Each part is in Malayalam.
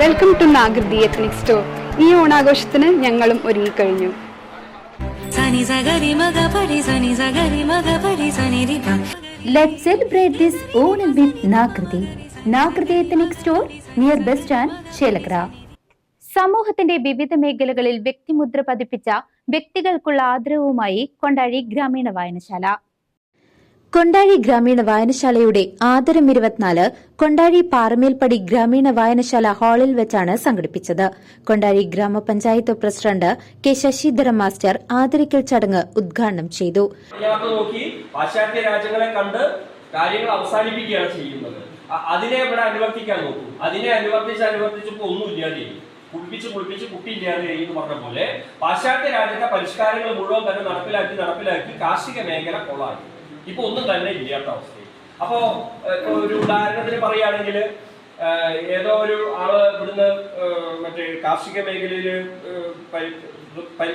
Welcome to Nagriti ethnic store ഈ ഓണാഘോഷത്തിന് ഞങ്ങളും ഒരുങ്ങിക്കഴിഞ്ഞു. സനി സഗരി മഗ പരി സനി സഗരി മഗ പരി സനി രി പ Let's celebrate this Onam with Nakriti. Nakriti Ethnic Store near bus stand, Chelakkara സമൂഹത്തിന്റെ വിവിധ മേഖലകളിൽ വ്യക്തിമുദ്ര പതിപ്പിച്ച വ്യക്തികൾക്കുള്ള ആദരവുമായി കൊണ്ടാഴി ഗ്രാമീണ വായനശാല. കൊണ്ടാഴി ഗ്രാമീണ വായനശാലയുടെ ആദരം ഇരുപത്തിനാല് കൊണ്ടാഴി പാറമേൽപ്പടി ഗ്രാമീണ വായനശാല ഹാളിൽ വെച്ചാണ് സംഘടിപ്പിച്ചത്. കൊണ്ടാഴി ഗ്രാമപഞ്ചായത്ത് പ്രസിഡന്റ് കെ ശശിധരൻ മാസ്റ്റർ ആദരിക്കൽ ചടങ്ങ് ഉദ്ഘാടനം ചെയ്തു. നോക്കി പാശ്ചാത്യ രാജ്യങ്ങളെ കണ്ട് കാര്യങ്ങൾ അവസാനിപ്പിക്കുകയാണ് ചെയ്യുന്നത്. അതിനെ ഇവിടെ അനുവർത്തിക്കാൻ നോക്കും. അതിനെ അനുവർത്തിച്ച് അനുവർത്തിച്ചപ്പോൾ ഒന്നും കുളിപ്പിച്ച് കുളിപ്പിച്ച് കുട്ടി ഇല്ലാതെ എന്ന് പറഞ്ഞ പോലെ പാശ്ചാത്യ രാജ്യത്തെ പരിഷ്കാരങ്ങൾ മുഴുവൻ തന്നെ നടപ്പിലാക്കി നടപ്പിലാക്കി കാർഷിക മേഖല കൊള്ളായി ഇപ്പൊ ഒന്നും തന്നെ ഇല്ലാത്ത അവസ്ഥയിൽ അപ്പോ ഒരു ഉദാഹരണത്തിന് പറയുകയാണെങ്കിൽ ഏതോ ഒരു ആൾ ഇവിടുന്ന് മറ്റേ കാർഷിക മേഖലയിൽ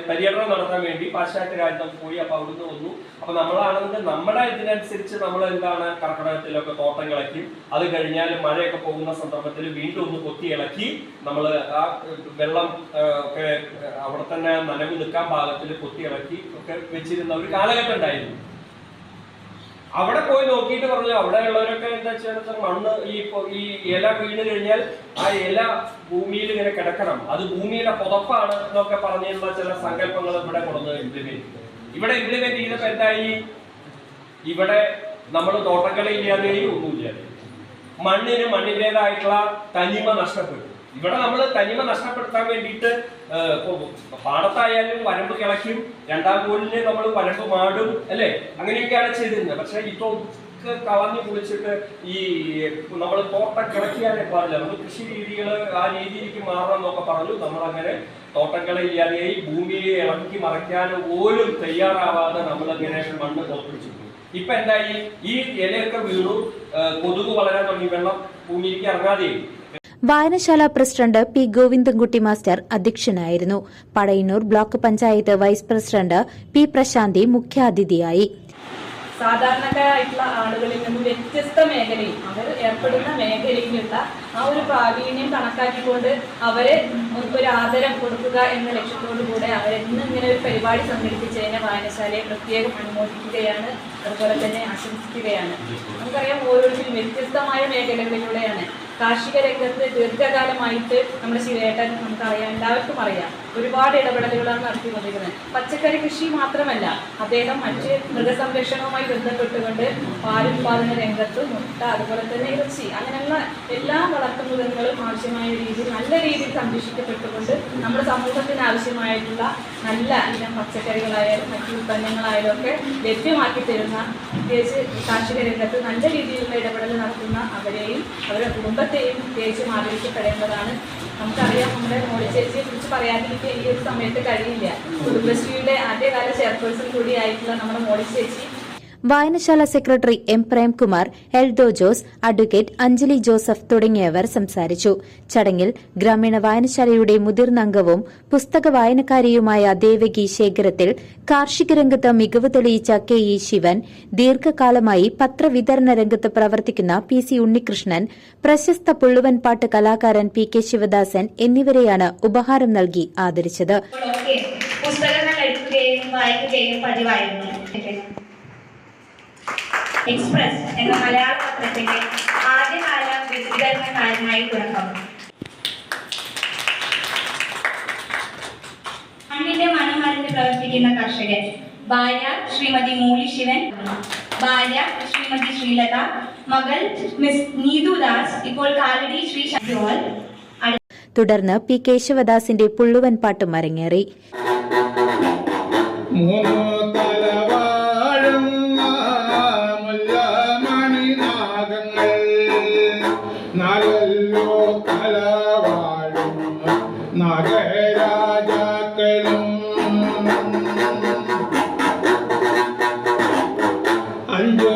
പര്യടനം നടത്താൻ വേണ്ടി പാശ്ചാത്യ രാജ്യം പോയി അപ്പൊ അവിടുന്ന് വന്നു. അപ്പൊ നമ്മളാണെങ്കിൽ നമ്മുടെ ഇതിനനുസരിച്ച് നമ്മൾ എന്താണ് കർക്കടകത്തിലൊക്കെ തോട്ടം ഇളക്കി അത് കഴിഞ്ഞാൽ മഴയൊക്കെ പോകുന്ന സന്ദർഭത്തിൽ വീണ്ടും ഒന്ന് കൊത്തി ഇളക്കി നമ്മൾ ആ വെള്ളം ഒക്കെ അവിടെ തന്നെ നനവ് നിൽക്കാൻ ഭാഗത്തിൽ കൊത്തി ഇളക്കി ഒക്കെ വെച്ചിരുന്ന ഒരു കാലഘട്ടം ഉണ്ടായിരുന്നു. അവിടെ പോയി നോക്കിയിട്ട് പറഞ്ഞു അവിടെ ഉള്ളവരൊക്കെ എന്താ വെച്ചാൽ മണ്ണ് ഈ ഈ ഇല വീണ് കഴിഞ്ഞാൽ ആ ഇല ഭൂമിയിൽ ഇങ്ങനെ കിടക്കണം. അത് ഭൂമിയുടെ പുതപ്പാണ് എന്നൊക്കെ പറഞ്ഞിരുന്ന ചില സങ്കല്പങ്ങൾ ഇവിടെ കൊണ്ടുവന്ന് ഇംപ്ലിമെന്റ് ഇവിടെ ഇംപ്ലിമെന്റ് ചെയ്തപ്പോ എന്തായി? ഇവിടെ നമ്മൾ തോട്ടക്കളി ഇല്ലാതെയും ഒന്നുമില്ലാതെ മണ്ണിന് മണ്ണിന്റെതായിട്ടുള്ള തനിമ നഷ്ടപ്പെട്ടു. ഇവിടെ നമ്മൾ തനിമ നഷ്ടപ്പെടുത്താൻ വേണ്ടിയിട്ട് പാടത്തായാലും വരമ്പ് കിളയ്ക്കും രണ്ടാം കോലിന് നമ്മൾ വരമ്പ് മാടും അല്ലേ? അങ്ങനെയൊക്കെയാണ് ചെയ്തിരുന്നത്. പക്ഷെ ഇതൊക്കെ കളഞ്ഞു കുളിച്ചിട്ട് ഈ നമ്മൾ തോട്ടം കിളക്കിയാലേ പാടില്ല. നമ്മൾ കൃഷി രീതികൾ ആ രീതിയിലേക്ക് മാറണം എന്നൊക്കെ പറഞ്ഞു. നമ്മൾ അങ്ങനെ തോട്ടങ്ങളെ ഇല്ലാതെയായി ഭൂമിയെ ഇളക്കി മറയ്ക്കാൻ പോലും തയ്യാറാവാതെ നമ്മൾ നമ്മളങ്ങനെ മണ്ണ് തോൽപ്പിച്ചു ഇപ്പൊ എന്തായി? ഈ ഇലയൊക്കെ വീണു. കൊതുക് വളരാൻ തുടങ്ങി. വെള്ളം ഭൂമിയിലേക്ക് ഇറങ്ങാതെയായി. വായനശാല പ്രസിഡന്റ് പി ഗോവിന്ദൻകുട്ടി മാസ്റ്റർ അധ്യക്ഷനായിരുന്നു. Padayannur block panchayat vice president P Prashanthi മുഖ്യാതിഥിയായി. സാധാരണക്കാരായിട്ടുള്ള ആളുകളിൽ നിന്ന് വ്യത്യസ്ത മേഖലയിൽ അവർ ഏർപ്പെടുന്ന മേഖലയിലുള്ള ആ ഒരു പ്രാവീണ്യം കണക്കാക്കിക്കൊണ്ട് അവരെ ഒരു ആദരം കൊടുക്കുക എന്ന ലക്ഷ്യത്തോടു കൂടെ അവരെന്ന് ഇങ്ങനെ ഒരു പരിപാടി സംഘടിപ്പിച്ചതിനെ വായനശാലയെ പ്രത്യേകം അനുമോദിക്കുകയാണ് അതുപോലെ തന്നെ ആശംസിക്കുകയാണ്. നമുക്കറിയാം ഓരോരുത്തരും വ്യത്യസ്തമായ മേഖലകളിലൂടെയാണ് കാർഷിക രംഗത്ത് ദീർഘകാലമായിട്ട് നമ്മുടെ ശിവേട്ടൻ നമുക്കറിയാം എല്ലാവർക്കും അറിയാം. ഒരുപാട് ഇടപെടലുകളാണ് നടത്തിക്കൊണ്ടിരിക്കുന്നത്. പച്ചക്കറി കൃഷി മാത്രമല്ല അദ്ദേഹം മറ്റ് മൃഗസംരക്ഷണവുമായി ബന്ധപ്പെട്ടുകൊണ്ട് പാലുൽപാദന രംഗത്ത് മുട്ട അതുപോലെ തന്നെ ഇറച്ചി അങ്ങനെയുള്ള എല്ലാ വളർത്തുമൃഗങ്ങളും ആവശ്യമായ രീതിയിൽ നല്ല രീതിയിൽ സംരക്ഷിക്കപ്പെട്ടുകൊണ്ട് നമ്മുടെ സമൂഹത്തിന് ആവശ്യമായിട്ടുള്ള നല്ല ഇനം പച്ചക്കറികളായാലും മറ്റു ഉൽപ്പന്നങ്ങളായാലും ഒക്കെ ലഭ്യമാക്കി തരുന്ന പ്രത്യേകിച്ച് കാർഷിക രംഗത്ത് നല്ല രീതിയിലുള്ള ഇടപെടൽ അവരുടെ ദേഷ്യം ആലോചിക്കപ്പെടേണ്ടതാണ് നമുക്കറിയാം നമ്മുടെ മോളിച്ചേച്ചിയെ കുറിച്ച് പറയാതിരിക്കാൻ ഈ ഒരു സമയത്ത് കഴിയില്ല. കുടുംബശ്രീയുടെ ആദ്യകാല ചെയർപേഴ്സൺ കൂടിയായിട്ടുള്ള നമ്മുടെ മോളി ചേച്ചി വായനശാല secretary M Premkumar Eldho Jose advocate Anjali Joseph തുടങ്ങിയവർ സംസാരിച്ചു. ചടങ്ങിൽ ഗ്രാമീണ വായനശാലയുടെ മുതിർന്ന അംഗവും പുസ്തക വായനക്കാരിയുമായ ദേവകി ശേഖരത്തിൽ കാർഷിക രംഗത്ത് മികവ് തെളിയിച്ച കെ ഇ ശിവൻ ദീർഘകാലമായി പത്രവിതരണ രംഗത്ത് പ്രവർത്തിക്കുന്ന പി സി ഉണ്ണികൃഷ്ണൻ പ്രശസ്ത പുള്ളുവൻപാട്ട് കലാകാരൻ പി കെ ശിവദാസൻ എന്നിവരെയാണ് ഉപഹാരം നൽകി ആദരിച്ചത്. പുസ്തകങ്ങൾ എടുക്കുകയും വായിക്കുകയും പതിവായിരുന്നു. എക്സ്പ്രസ് എന്ന മലയാള പത്രത്തിന്റെ ആദ്യകാല വിതരണക്കാരനായി തുടക്കം. മണ്ണിന്റെ മണമറിഞ്ഞ് പ്രവർത്തിക്കുന്ന കർഷകൻ ഭാര്യ ശ്രീമതി മൂലി ശിവൻ. ഭാര്യ ശ്രീമതി ശ്രീലത. മകൾ മിസ് നീതുദാസ് ഇപ്പോൾ കാലടി ശ്രീ ശോൾ തുടർന്ന് പി കേശവദാസിന്റെ പുള്ളുവൻ പാട്ടും അരങ്ങേറി. മൂന്നു നാലല്ലോ കലവാഴും നഗരാജാക്കളും അഞ്ചു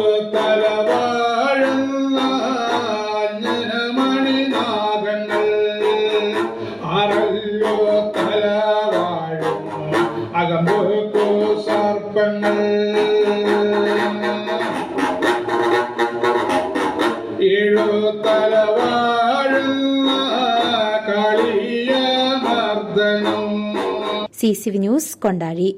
കീഴു തലവാഴുന്ന കളിയ മർദ്ദനം. C C news Kondazhi.